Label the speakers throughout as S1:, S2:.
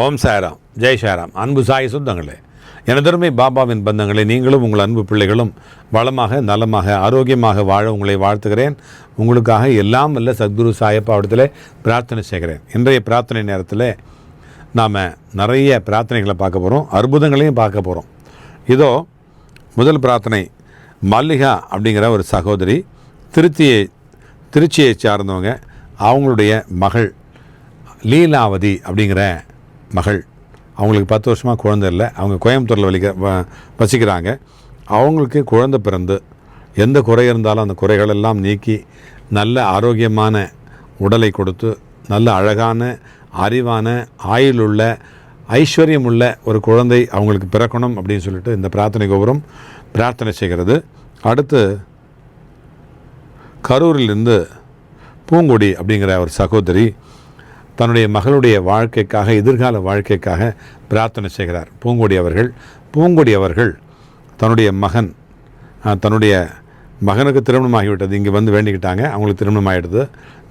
S1: ஓம் சாராம் ஜெய் சாராம் அன்பு சாய் சொந்தங்களே எனதருமை பாபாவின் பந்தங்களே நீங்களும் உங்கள் அன்பு பிள்ளைகளும் வளமாக நலமாக ஆரோக்கியமாக வாழ உங்களை வாழ்த்துகிறேன். உங்களுக்காக எல்லாம் வல்ல சத்குரு சாயப்பாவிடத்தில் பிரார்த்தனை செய்கிறேன். இன்றைய பிரார்த்தனை நேரத்தில் நாம் நிறைய பிரார்த்தனைகளை பார்க்க போகிறோம் அற்புதங்களையும் பார்க்க போகிறோம் இதோ முதல் பிரார்த்தனை மல்லிகா அப்படிங்கிற ஒரு சகோதரி திருச்சியை திருச்சியை சார்ந்தவங்க அவங்களுடைய மகள் லீலாவதி அப்படிங்கிற மகள். அவங்களுக்கு பத்து வருஷமாக குழந்தை இல்லை. அவங்க கோயம்புத்தூரில் வலிக்க வ- வசிக்கிறாங்க. அவங்களுக்கு குழந்தை பிறந்து எந்த குறை இருந்தாலும் அந்த குறைகளெல்லாம் நீக்கி நல்ல ஆரோக்கியமான உடலை கொடுத்து நல்ல அழகான அறிவான ஆயுளுள்ள ஐஸ்வர்யமுள்ள ஒரு குழந்தை அவங்களுக்கு பிறக்கணும் அப்படின்னு சொல்லிட்டு இந்த பிரார்த்தனை கோபுரம் பிரார்த்தனை செய்கிறது. அடுத்து கரூரிலிருந்து பூங்கொடி அப்படிங்கிற ஒரு சகோதரி தன்னுடைய மகளுடைய வாழ்க்கைக்காக எதிர்கால வாழ்க்கைக்காக பிரார்த்தனை செய்கிறார். பூங்கொடி அவர்கள் பூங்கொடி அவர்கள் தன்னுடைய மகன் தன்னுடைய மகனுக்கு திருமணம் ஆகிவிட்டது இங்கே வந்து வேண்டிக்கிட்டாங்க அவங்களுக்கு திருமணம் ஆகிடுது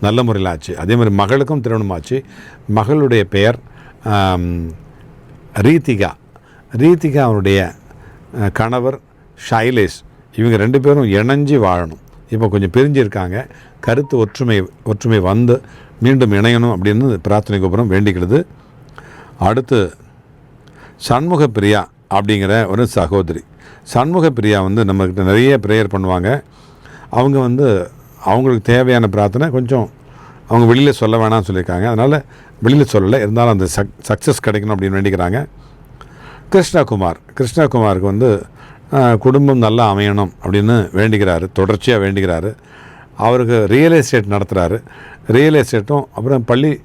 S1: நல்ல முறையில் ஆச்சு. அதே மாதிரி மகளுக்கும் திருமணம் ஆச்சு மகளுடைய பெயர் ரீத்திகா. ரீதிகா ரீதிகா அவருடைய கணவர் ஷைலேஷ். இவங்க ரெண்டு பேரும் இணைஞ்சு வாழணும். இப்போ கொஞ்சம் பிரிஞ்சிருக்காங்க. கருத்து ஒற்றுமை ஒற்றுமை வந்து மீண்டும் இணையணும் அப்படின்னு பிரார்த்தனை கோபுரம் வேண்டிக்கிறது. அடுத்து சண்முக பிரியா அப்படிங்கிற ஒரு சகோதரி. சண்முக பிரியா வந்து நம்மக்கிட்ட நிறைய ப்ரேயர் பண்ணுவாங்க. அவங்க வந்து அவங்களுக்கு தேவையான பிரார்த்தனை கொஞ்சம் அவங்க வெளியில் சொல்ல வேணாம்னு சொல்லியிருக்காங்க. அதனால் வெளியில் சொல்லலை. இருந்தாலும் அந்த சக் சக்ஸஸ் கிடைக்கணும் அப்படின்னு வேண்டிக்கிறாங்க. கிருஷ்ணகுமார். கிருஷ்ணகுமாருக்கு வந்து குடும்பம் நல்லா அமையணும் அப்படின்னு வேண்டிக்கிறாரு. தொடர்ச்சியாக வேண்டிக்கிறாரு. அவருக்கு ரியல் எஸ்டேட் நடத்துகிறாரு ரியல் எஸ்டேட்டும் அப்புறம் பள்ளி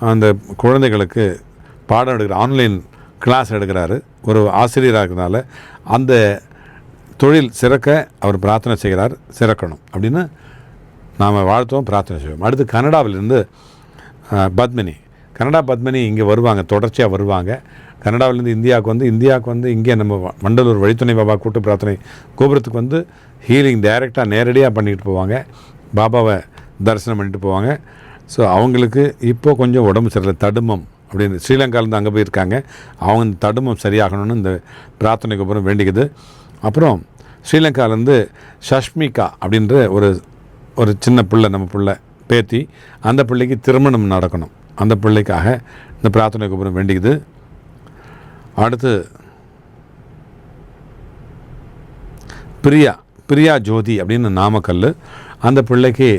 S1: அந்த குழந்தைகளுக்கு பாடம் எடுக்கிற ஆன்லைன் கிளாஸ் எடுக்கிறாரு. ஒரு ஆசிரியராக இருக்கிறதுனால அந்த தொழில் சிறக்க அவர் பிரார்த்தனை செய்கிறார். சிறக்கணும் அப்படின்னு நாம் வாழ்த்துவோம் பிரார்த்தனை செய்வோம். அடுத்து கனடாவிலிருந்து பத்மினி. கனடா பத்மினி இங்கே வருவாங்க தொடர்ச்சியாக வருவாங்க. கனடாவிலேருந்து இந்தியாவுக்கு வந்து இந்தியாவுக்கு வந்து இங்கே நம்ம வ- வண்டலூர் வழித்துணை பாபா கூட்டு பிரார்த்தனை கோபுரத்துக்கு வந்து ஹீலிங் டைரெக்டாக நேரடியாக பண்ணிக்கிட்டு போவாங்க. பாபாவை தரிசனம் பண்ணிட்டு போவாங்க. ஸோ அவங்களுக்கு இப்போ கொஞ்சம் உடம்பு சரியில்லை. தடுமம் அப்படின்னு ஸ்ரீலங்காலேருந்து அங்கே போயிருக்காங்க. அவங்க இந்த தடுமம் சரியாகணும்னு இந்த பிரார்த்தனை கோபுரம் வேண்டிக்குது. அப்புறம் ஸ்ரீலங்காலேருந்து சஷ்மிகா அப்படின்ற ஒரு ஒரு சின்ன பிள்ளை நம்ம பிள்ளை பேத்தி அந்த பிள்ளைக்கு திருமணம் நடக்கணும். அந்த பிள்ளைக்காக இந்த பிரார்த்தனை கோபுரம் வேண்டிக்குது. அடுத்து பிரியா. பிரியா ஜோதி அப்படின்னு நாமக்கல் அந்த பிள்ளைக்கு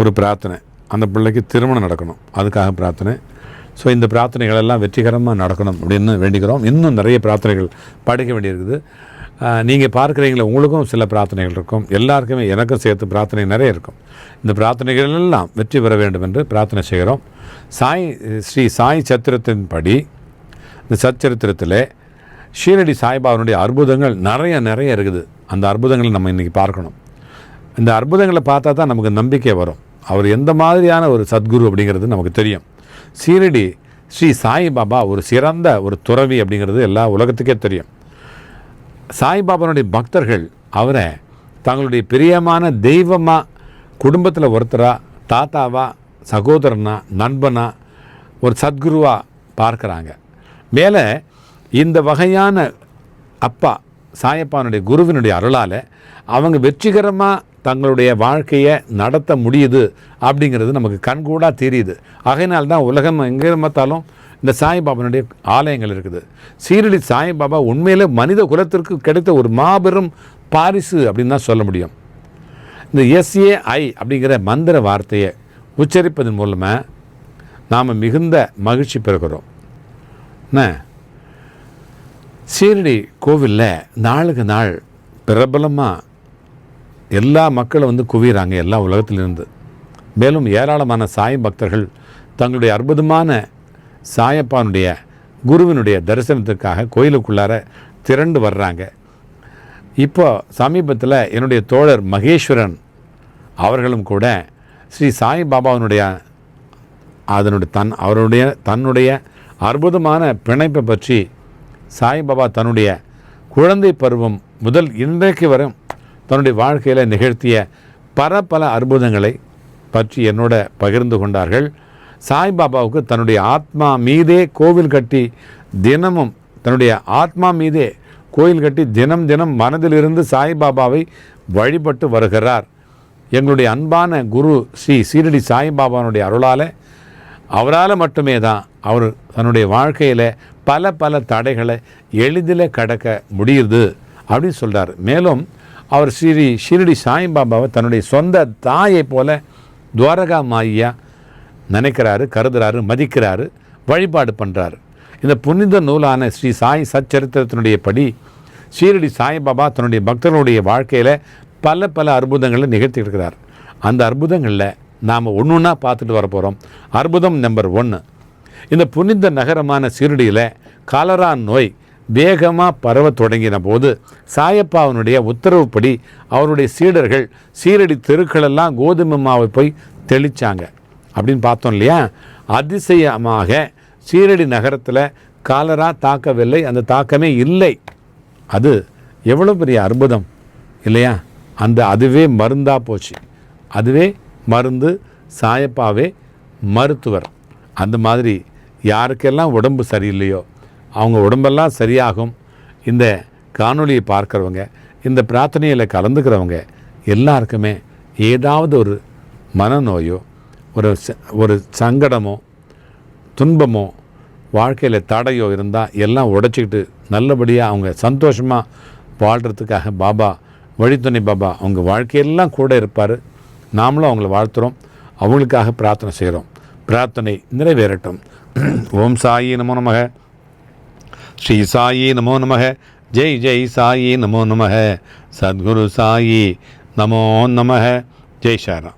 S1: ஒரு பிரார்த்தனை. அந்த பிள்ளைக்கு திருமணம் நடக்கணும். அதுக்காக பிரார்த்தனை. ஸோ இந்த பிரார்த்தனைகள் எல்லாம் வெற்றிகரமாக நடக்கணும் அப்படின்னு வேண்டிக்கிறோம். இன்னும் நிறைய பிரார்த்தனைகள் படிக்க வேண்டியிருக்குது. நீங்கள் பார்க்குறீங்களே உங்களுக்கும் சில பிரார்த்தனைகள் இருக்கும். எல்லாருக்குமே எனக்கும் சேர்த்து பிரார்த்தனை நிறைய இருக்கும். இந்த பிரார்த்தனைகள் எல்லாம் வெற்றி பெற வேண்டும் என்று பிரார்த்தனை செய்கிறோம். சாய் ஸ்ரீ சாய் சத்திரத்தின் படி இந்த சச்சரித்திரத்தில் ஷீரடி சாய்பாபனுடைய அற்புதங்கள் நிறைய நிறைய இருக்குது. அந்த அற்புதங்களை நம்ம இன்றைக்கி பார்க்கணும். இந்த அற்புதங்களை பார்த்தா தான் நமக்கு நம்பிக்கை வரும். அவர் எந்த மாதிரியான ஒரு சத்குரு அப்படிங்கிறது நமக்கு தெரியும். சீரடி ஸ்ரீ சாய்பாபா ஒரு சிறந்த ஒரு துறவி அப்படிங்கிறது எல்லா உலகத்துக்கே தெரியும். சாய்பாபானுடைய பக்தர்கள் அவரை தங்களுடைய பிரியமான தெய்வமாக குடும்பத்தில் ஒருத்தராக தாத்தாவா சகோதரனா நண்பனா ஒரு சத்குருவாக பார்க்குறாங்க. மேலே இந்த வகையான அப்பா சாயப்பானுடைய குருவினுடைய அருளால் அவங்க வெற்றிகரமாக தங்களுடைய வாழ்க்கையை நடத்த முடியுது அப்படிங்கிறது நமக்கு கண்கூடாக தெரியுது. ஆகையினால் தான் உலகம் எங்கே பார்த்தாலும் இந்த சாய்பாபானுடைய ஆலயங்கள் இருக்குது. சீரடி சாய்பாபா உண்மையில் மனித குலத்திற்கு கிடைத்த ஒரு மாபெரும் பாரிசு அப்படின்னு தான் சொல்ல முடியும். இந்த எஸ்ஏஐ அப்படிங்கிற மந்திர வார்த்தையை உச்சரிப்பதன் மூலமாக நாம் மிகுந்த மகிழ்ச்சி பெறுகிறோம். என்ன? சீரடி கோவிலில் நாளுக்கு நாள் பிரபலமாக எல்லா மக்களும் வந்து குவிகிறாங்க எல்லா உலகத்திலிருந்து. மேலும் ஏராளமான சாய் பக்தர்கள் தங்களுடைய அற்புதமான சாயப்பானுடைய குருவினுடைய தரிசனத்துக்காக கோயிலுக்குள்ளார திரண்டு வர்றாங்க. இப்போ சமீபத்தில் என்னுடைய தோழர் மகேஸ்வரன் அவர்களும் கூட ஸ்ரீ சாய்பாபாவினுடைய அதனுடைய தன் அவருடைய தன்னுடைய அற்புதமான பிணைப்பை பற்றி சாய்பாபா தன்னுடைய குழந்தை பருவம் முதல் இன்றைக்கு வரும் தன்னுடைய வாழ்க்கையில் நிகழ்த்திய பல பல அற்புதங்களை பற்றி என்னோட பகிர்ந்து கொண்டார்கள். சாய்பாபாவுக்கு தன்னுடைய ஆத்மா மீதே கோவில் கட்டி தினமும் தன்னுடைய ஆத்மா மீதே கோயில் கட்டி தினம் தினம் மனதிலிருந்து சாய்பாபாவை வழிபட்டு வருகிறார். எங்களுடைய அன்பான குரு ஸ்ரீ சீரடி சாய்பாபானுடைய அருளால் அவரால் மட்டுமே தான் அவர் தன்னுடைய வாழ்க்கையில் பல பல தடைகளை எளிதில் கடக்க முடியுது அப்படின்னு சொல்கிறார் மேலும் அவர் ஸ்ரீ ஷிரடி சாய்பாபாவை தன்னுடைய சொந்த தாயை போல துவாரகா மாயியாக நினைக்கிறாரு கருதுறாரு மதிக்கிறாரு வழிபாடு பண்ணுறாரு இந்த புனித நூலான ஸ்ரீ சாய் சச்சரித்திரத்தினுடைய படி ஷீரடி சாய்பாபா தன்னுடைய பக்தர்களுடைய வாழ்க்கையில் பல பல அற்புதங்களை நிகழ்த்தி இருக்கிறார். அந்த அற்புதங்களில் நாம் ஒன்று ஒன்றா பார்த்துட்டு வர போகிறோம் அற்புதம் நம்பர் ஒன்று இந்த புனித நகரமான சீரடியில் காலரா நோய் வேகமாக பரவத் தொடங்கின போது சாயப்பாவனுடைய உத்தரவுப்படி அவருடைய சீடர்கள் சீரடி தெருக்களெல்லாம் கோதுமை மாவை போய் தெளிச்சாங்க. அப்படின்னு பார்த்தோம் இல்லையா? அதிசயமாக சீரடி நகரத்தில் காலரா தாக்கவில்லை. அந்த தாக்கமே இல்லை. அது எவ்வளோ பெரிய அற்புதம் இல்லையா? அந்த அதுவே மருந்தாக போச்சு. அதுவே மருந்து சாயப்பாவே மருத்துவர். அந்த மாதிரி யாருக்கெல்லாம் உடம்பு சரியில்லையோ அவங்க உடம்பெல்லாம் சரியாகும். இந்த காணொளியை பார்க்குறவங்க இந்த பிரார்த்தனையில் கலந்துக்கிறவங்க எல்லாருக்குமே ஏதாவது ஒரு மனநோயோ ஒரு ச- ஒரு சங்கடமோ துன்பமோ வாழ்க்கையில் தடையோ இருந்தால் எல்லாம் உடைச்சிக்கிட்டு நல்லபடியாக அவங்க சந்தோஷமாக வாழ்கிறதுக்காக பாபா வழித்துணை பாபா அவங்க வாழ்க்கையெல்லாம் கூட இருப்பார். நாமளும் அவங்கள வாழ்த்துறோம். அவங்களுக்காக பிரார்த்தனை செய்கிறோம் பிரார்த்தனை நிறைவேறட்டும். ஓம் சாயி நமோ நமக. ஸ்ரீ சாயி நமோ நமக. ஜெய் ஜெய் சாயி நமோ நமக. சத்குரு சாயி நமோ நமக. ஜெய் ஷாராம்